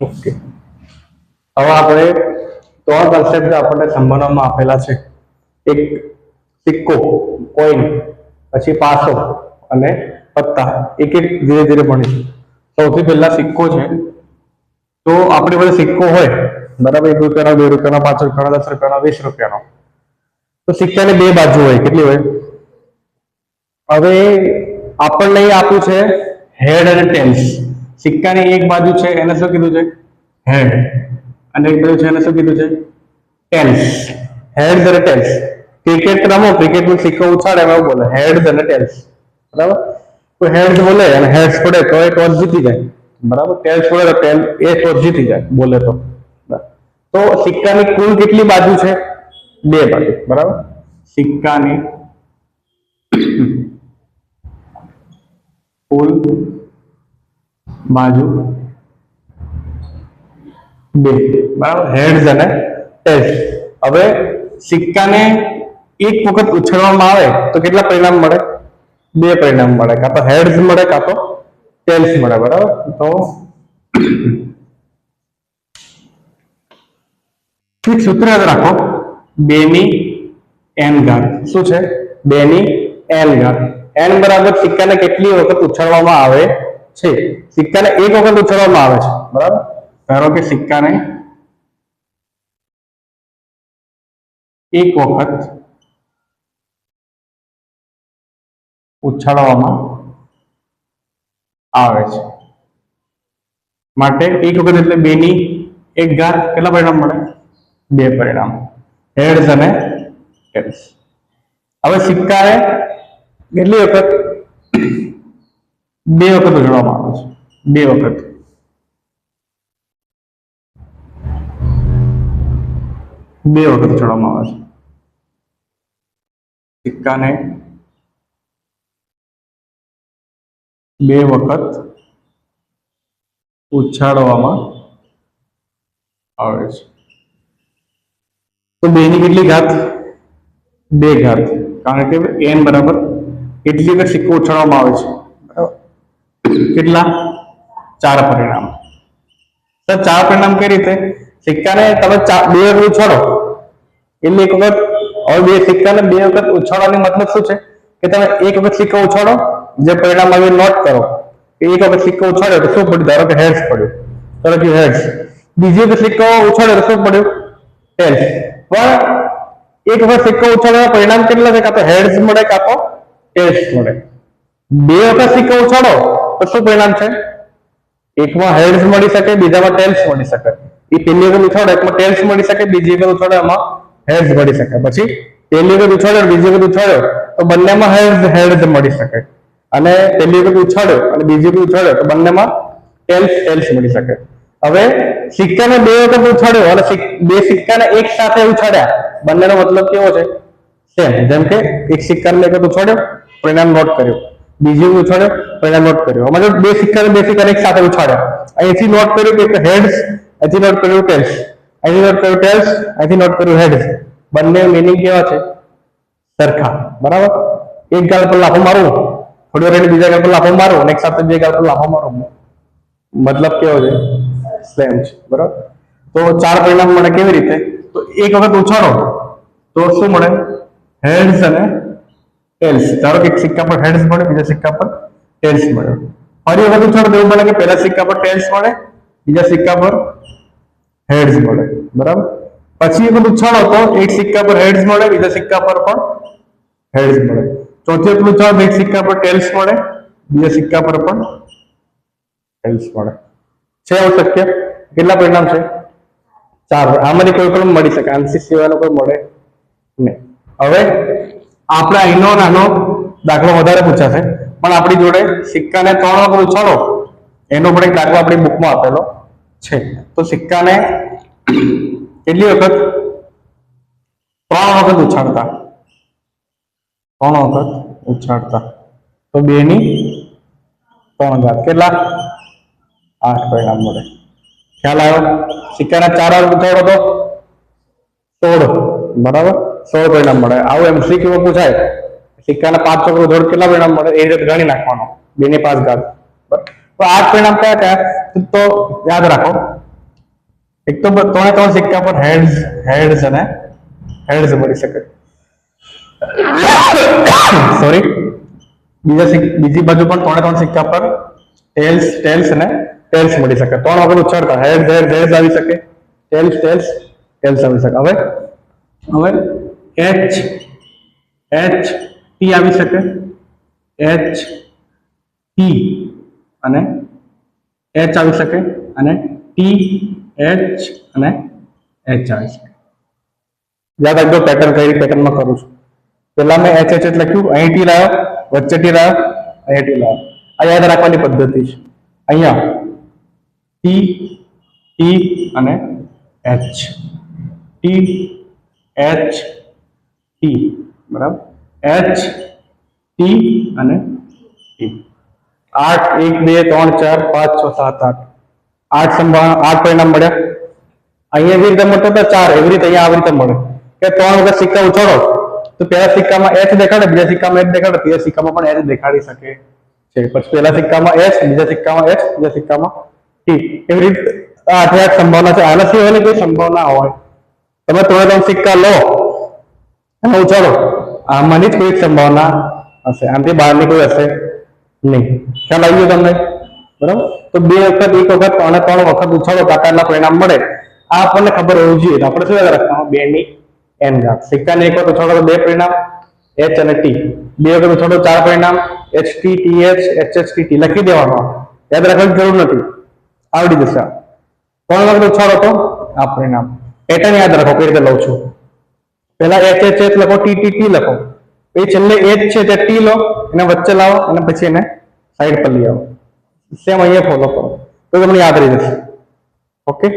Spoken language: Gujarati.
ઓકે. હવે આપણે ત્રણ કન્સેપ્ટ આપણને સંભાળવામાં આપેલા છે. એક સિક્કો કોઈન પછી પાસો અને પત્તા. એક એક ધીરે ધીરે ભણીશું. સૌથી પહેલા સિક્કો છે. તો આપણી પાસે સિક્કો હોય, બરાબર, એક રૂપિયાનો, બે રૂપિયાનો, પાંચ રૂપિયાનો, દસ રૂપિયાનો, વીસ રૂપિયાનો. તો સિક્કાની બે બાજુ હોય, કેટલી હોય? હવે આપણને આપ્યું છે હેડ અને ટેલ્સ સિક્કાની એક બાજુ છે, એને શું કીધું છે? હેડ અને એક બાજુ છે, એને શું કીધું છે? ટેલ્સ હેડ અને ટેલ્સ ક્રિકેટ રમો ક્રિકેટનો સિક્કો ઉછાળે એવું બોલે હેડ અને ટેલ્સ બરાબર? કોઈ હેડ બોલે અને હેડ્સ પડે તો એ ટોસ જીતી જાય. બરાબર? ટેલ્સ પડે તો ટેલ એ ટોસ જીતી જાય, બોલે તો. તો સિક્કાની કુલ કેટલી બાજુ છે? બે બાજુ. બરાબર? સિક્કાની કુલ બાજુ. બે. બરાબર? હેડ્સ અને ટેલ્સ હવે સિક્કાને એક વખત ઉછળવામાં આવે તો કેટલા પરિણામ મળે? બે પરિણામ મળે. કાં તો હેડ્સ મળે, કાં તો ટેલ્સ મળે. બરાબર? તો એક સૂત્ર રાખો. બેની એન ઘાત. શું છે? બે ની એન ઘાત. એન બરાબર સિક્કાને કેટલી વખત ઉછાળવામાં આવે? છે. સિક્કાને એક વખત ઉછળવામાં આવે છે. બરાબર? ધારો કે સિક્કાને એક વખત ઉછાળવામાં આવે છે. માટે એક વખત એટલે બેની એક ઘાત કેટલા પરિણામ મળે? બે પરિણામ. હેડ્સ અને ટેલ્સ હવે સિક્કાને કેટલી વખત બે વખત ગણવામાં આવે છે. બે વખત. બે વખત ઉછળવામાં આવે છે. સિક્કાને બે વખત ઉછાળવામાં આવે છે. તો બે ની કેટલી ઘાત? બે ઘાત. કારણ કે એન બરાબર એટલી વખત સિક્કો ઉછાળવામાં આવે છે? કેટલા? ચાર પરિણામ. સર ચાર પરિણામ કઈ રીતે? સિક્કાને તમે બે વખત ઉછાળો. એટલે એક વખત હવે બે સિક્કાને બે વખત ઉછાળવાની મતલબ શું છે? કે તમે એક વખત સિક્કો ઉછાળો, જે પરિણામ આવ્યું નોટ કરો. એક વખત સિક્કો ઉછાળ્યો તો શું પડ્યું? ધારો કે હેડ્સ પડ્યું. ધારો કે હેડ્સ. બીજી વખત સિક્કો ઉછાળ્યો તો શું પડ્યું? ટેલ્સ પણ એક વખત સિક્કો ઉછાળવાના પરિણામ કેટલા છે? કાં તો હેડ્સ મળે, કાં તો ટેલ્સ મળે. બે વખત સિક્કો ઉછાળો તો શું પરિણામ છે? એકમાં હેડ્સ મળી શકે, બીજામાં ટેલ્સ મળી શકે. એ પહેલી વખત ઉછાળો, એકમાં ટેલ્સ મળી શકે, બીજી વખત ઉછાળો, એમાં હેડ્સ મળી શકે. પછી પહેલી વખત ઉછાળ્યો બીજી વખત ઉછાળ્યો તો બંનેમાં હેડ્સ હેડ્સ મળી શકે. અને પહેલી વખત ઉછાળ્યો અને બીજી વખત ઉછાળ્યો તો બંનેમાં ટેલ્સ ટેલ્સ મળી શકે. હવે સિક્કાને બે વખત ઉછાળ્યો અને બે સિક્કાને એક સાથે ઉછાળ્યા. બંનેનો મતલબ કેવો છે? સેમ જેમ કે એક સિક્કાને એક વખત ઉછાળ્યો, પરિણામ નોટ કર્યો. બીજી વખત ઉછાળ્યો પરિણામ નોટ કર્યું. અમારે બે સિક્કા બે સિક્કા એક સાથે ઉછાળ્યા અહીંથી નોટ કર્યું કે હેડ્સ અહીંથી નોટ કર્યું ટેલ્સ અહીંથી નોટ કર્યું ટેલ્સ અહીંથી નોટ કર્યું હેડ્સ બંને મિનિંગ કેવા છે? સરખા. બરાબર? એક ગાલ પર લાફો મારું થોડી વાર બીજા ગાલ પર લાફો મારું અને એક સાથે બે ગાલ પર લાફો મારું. મતલબ કેવો છે? સેમ છે. બરાબર? તો ચાર પરિણામ મળે કેવી રીતે? તો એક વખત ઉછાળો. તો શું મળે? હેડ્સ અને ટેલ્સ ધારો કે એક સિક્કા પર હેડ્સ મળે, બીજા સિક્કા પર ટેલ્સ મળે ફરી વખત તો એવું મળે કે પહેલા સિક્કા પર ટેલ્સ મળે, બીજા સિક્કા પર હેડ્સ મળે. બરાબર? પછી એક બધું ઉછાળો તો એક સિક્કા પર હેડ્સ મળે, બીજા સિક્કા પર પણ હેડ્સ મળે. ચોથી એટલું ઉછાળો એક સિક્કા પર ટેલ્સ મળે, બીજા સિક્કા પર પણ ટેલ્સ મળે. છે આવું શક્ય? કેટલા પરિણામ છે? ચાર. આમાંથી કોઈ પણ મળી શકે. આંશિક સિવાયનો કોઈ મળે નહીં. હવે આપણે અહીંનો નાનો દાખલો વધારે પૂછાશે. પણ આપણી જોડે સિક્કાને ત્રણ વખત ઉછાળો એનો પણ એક દાખલો આપણી બુકમાં આપેલો છે. તો સિક્કાને કેટલી વખત? ત્રણ વખત ઉછાળતા. ત્રણ વખત ઉછાળતા. તો બે ની ત્રણ ઘાત. કેટલા? આઠ પરિણામ મળે. ખ્યાલ આવ્યો? સિક્કાના ચાર વાર ઉછાળો તો સોળ. બરાબર? સોળ પરિણામ મળે. આવું એમસીક્યુ પૂછાય. સિક્કાના પાંચ વખત ઉછાળો કેટલા પરિણામ મળે એ રીતે ગણી નાખવાનો. બે ને પાંચ ઘાત. તો આઠ પરિણામ કયા કયા? તો યાદ રાખો. એક તો ત્રણે ત્રણ સિક્કા પર હેડ્સ હેડ્સ અને હેડ્સ મળી શકે. સોરી. બીજા બીજી બાજુ પણ ત્રણે ત્રણ સિક્કા પર ટેલ્સ ટેલ્સ અને ટેલ્સ મળી શકે. ત્રણ વખત ઉછળતા હેડ હેડ હેડ્સ આવી શકે. ટેલ્સ ટેલ્સ ટેલ્સ આવી શકે. હવે? હવે? એચ એચ ટી આવી શકે? એચ ટી અને એચ આવી શકે અને ટી એચ અને એચ આવી શકે. યાદ રાખજો પેટર્ન કઈ પેટર્નમાં કરું છું. પેલા મેં એચ એચ એચ લખ્યું અહીં ટી લાવ્યો વચ્ચે ટી લાવ્યો અહીંયા ટી લાવ્યો આ યાદ રાખવાની પદ્ધતિ છે. અહીંયા ટી ટી અને એચ ટી એચ ટી બરાબર? એચ ટી અને ટી આઠ, એક, બે, ત્રણ, ચાર, પાંચ, છ, સાત, આઠ. આઠ સંભાવના, આઠ પરિણામ મળ્યા. અહીંયા એવી રીતે મળતો હતા, ચાર. એવી રીતે અહીંયા આવી રીતે મળે. કે ત્રણ વખત સિક્કા ઉછાળો. તો પહેલા સિક્કામાં એચ દેખાડે, બીજા સિક્કામાં એચ દેખાડે, ત્રીજા સિક્કામાં પણ એચ દેખાડી શકે છે. પછી પહેલા સિક્કામાં એચ બીજા સિક્કામાં એચ બીજા સિક્કામાં ટી એવી રીતે આઠે આઠ સંભાવના છે. આના સિવાયની કોઈ સંભાવના હોય. તમે ત્રણે ત્રણ સિક્કા લો અને ઉછાળો. આમાંની જ કોઈ સંભાવના હશે. આમથી બહારની કોઈ હશે નહીં. ખ્યાલ આવી ગયો તમને? બરાબર? તો બે વખત, એક વખત અને ત્રણ વખત ઉછાળો પ્રકારના પરિણામ મળે. આ આપણને ખબર હોવી જોઈએ. આપણે શું યાદ રાખવાનું? બે ની એન ઘાત. સિક્કાને એક વખત ઉછાળો બે પરિણામ. એચ અને ટી બે વખત ઉછાળો ચાર પરિણામ. H T T H H H T T લખી દેવાનો. યાદ રાખવાની જરૂર નથી. આવડી જશે. ત્રણ વખત ઉછાળો તો આ પરિણામ. પેટર્ન યાદ રાખો, કઈ રીતે લઉં છું? પહેલા એચ એચ એચ લખો ટી ટી ટી લખો. એ છેલ્લે એચ છે તે ટી લો, એને વચ્ચે લાવો અને પછી એને સાઈડ પર લઈ આવો. સેમ અહીંયા ફોલો કરો. તો તમને યાદ રહી જશે. ઓકે